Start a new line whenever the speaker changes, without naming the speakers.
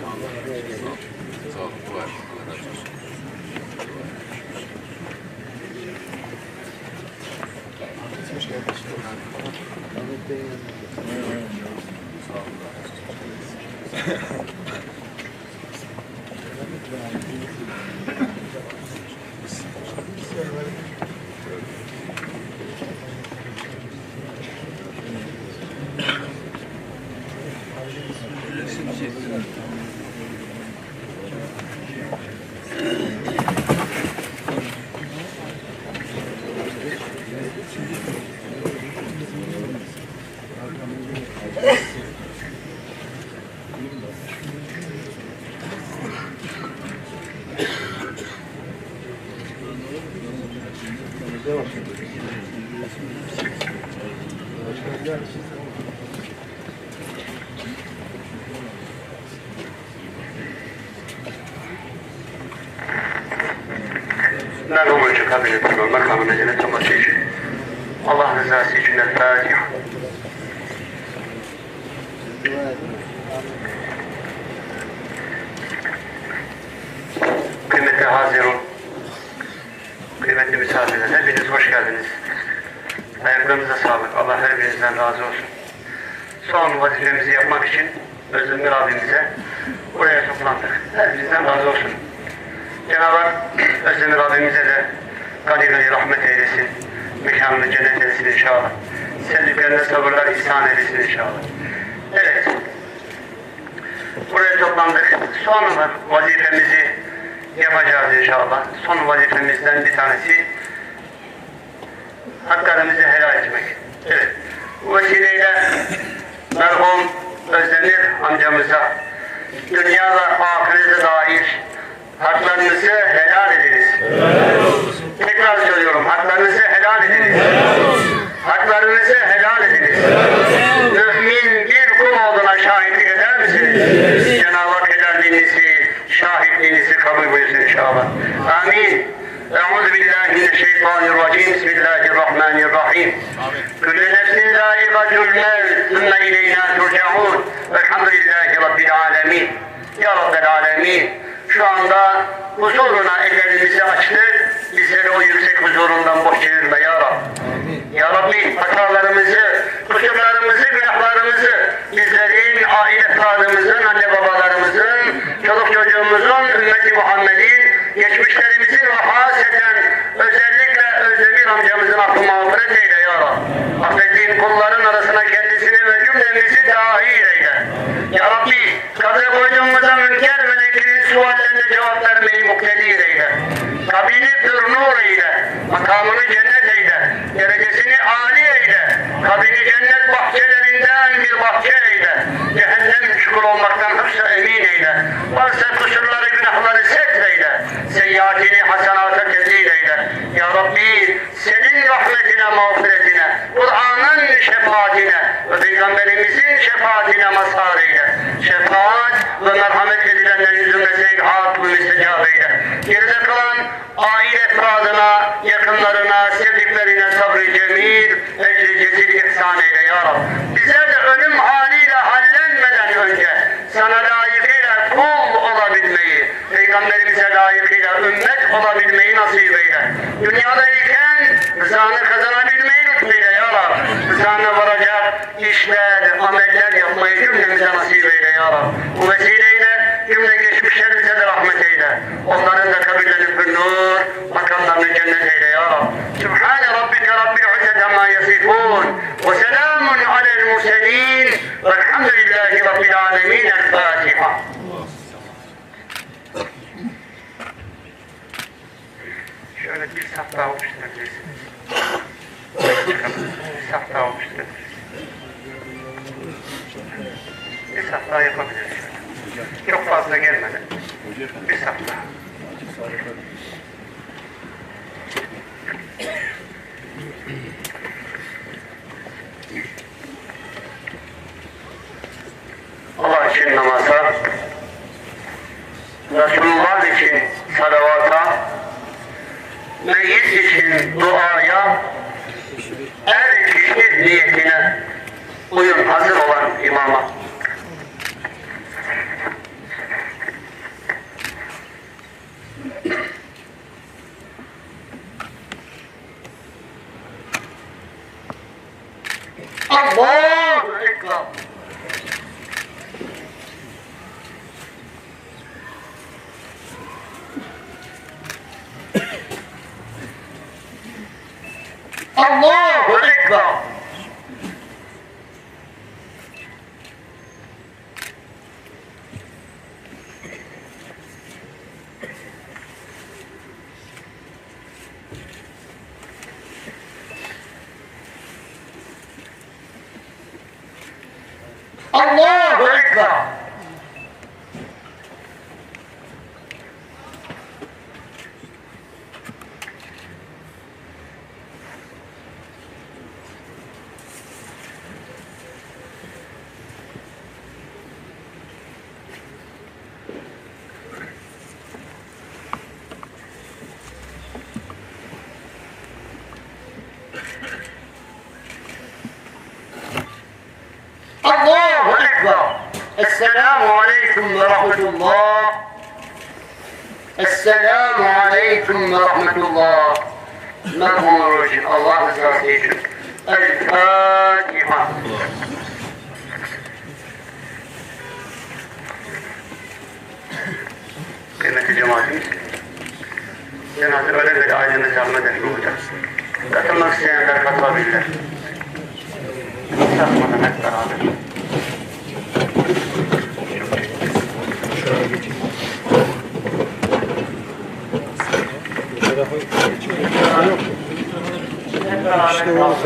Sağ olun. Edin. Allah razı olsun.
Merhum için kabul ettim. Makamına cennet olması için. Allah rızası için El Fatiha. Kıymetli Hazirun, kıymetli misafirler, hepiniz hoş geldiniz. Ayaklarınıza sağlık. Allah her birinizden razı olsun. Son vazifemizi yapmak için Özdemir abimize buraya toplandık. Her birinizden razı olsun. Cenab-ı Hak Özdemir abimize de gani rahmet eylesin. Mekanını cennet eylesin inşallah. Sevdiklerine sabırlar ihsan eylesin inşallah. Evet. Buraya toplandık. Son vazifemizi yapacağız inşallah. Son vazifemizden bir tanesi haklarımızı helal etmek. Evet. Bu vesileyle merhum Özdemir amcamıza dünya ve ahirete dair haklarınızı helal ediniz. Tekrar söylüyorum, haklarınızı helal ediniz. Haklarınızı helal ediniz. Mümin bir kul olduğuna şahitlik eder misiniz? Cenab-ı Hak helalliğinizi, şahitliğinizi kabul buyursun inşallah. Amin. Billahi mineşşeytanirracim. Bismillahirrahmanirrahim. Kullu nefsin zâikatul mevt. Sümme ileyna turcaun. Velhamdülillahi Rabbil alemin. Ya Rabbel alemin. Şu anda huzuruna ellerimizi açtık. Bizleri o yüksek huzurundan boş çevirme ya Rab. Ya Rabbi hatalarımızı, kusurlarımızı, günahlarımızı, bizlerin, aile efradımızın, anne babalarımızın, çoluk çocuğumuzun, ümmeti Muhammed'in, geçmişlerimizin ve haseten özellikle Özdemir amcamızın affı mağfiret eyle ya Rab. Affettiğin kulların arasına kendisini ve cümlemizi dahil eyle. Ya Rabbi, kadı koyduğumuza münker suallerine cevap vermeyi muktedir eyle. Kabini pür nur eyle. Makamını cennet eyle. Derecesini âli eyle. Kabini cennet bahçelerinden bir bahçe eyle. Cehennem şükür olmaktan hıfzı emin eyle. Varsa kusurları, günahları setreyle. Tezil eyle. Ya Rabbi, senin rahmetine, mağfiretine, Kur'an'ın şefaatine ve Peygamberimizin şefaatine mazhar eyle. Şefaat ve merhamet edilenlerin zümresine ilhak ve eyle. Geride kalan aile efradına, yakınlarına, sevdiklerine sabrı cemil, ecri cezil ihsan eyle ya Rab. Bizler de ölüm haliyle hallenmeden önce sana layıkıyla kul olabilmeyi, Peygamberimize layıkıyla ümmet olabilmeyi nasip eyle. Dünyadayken rızanı kazanabilmeyi lütfeyle ya Rab. Rızana varacak işler, ameller yapmayı cümlemize nasip eyle ya Rab. Bu vesileyle cümle geçmişlerimize de rahmet eyle. Onların da kabirlerini bir nur, makamlarını cennet eyle ya Rab. Sübhane Rabbike Rabbil İzzet amma yasifun. Ve selamun alel murselin. Velhamdülillahi Rabbil alemin. El Fatiha. Şöyle bir saf daha oluşturabilirsiniz. Bir saf daha oluşturabilirsiniz. Bir saf daha yapabiliriz. Çok fazla gelmeden. Bir saf Buyurun hazır olan imama. Allahu Ekber. Allahu Ekber. Allahu Ekber. Esselamu Aleyküm ve Rahmetullah. Esselamu Aleyküm ve Rahmetullah. Merhum için Allah rızası için. El Fatiha. Kıymetli cemaatimiz, cenaze öyle bir ailemiz rahmet etmeyecek. Katılmak isteyenler Başka var mı?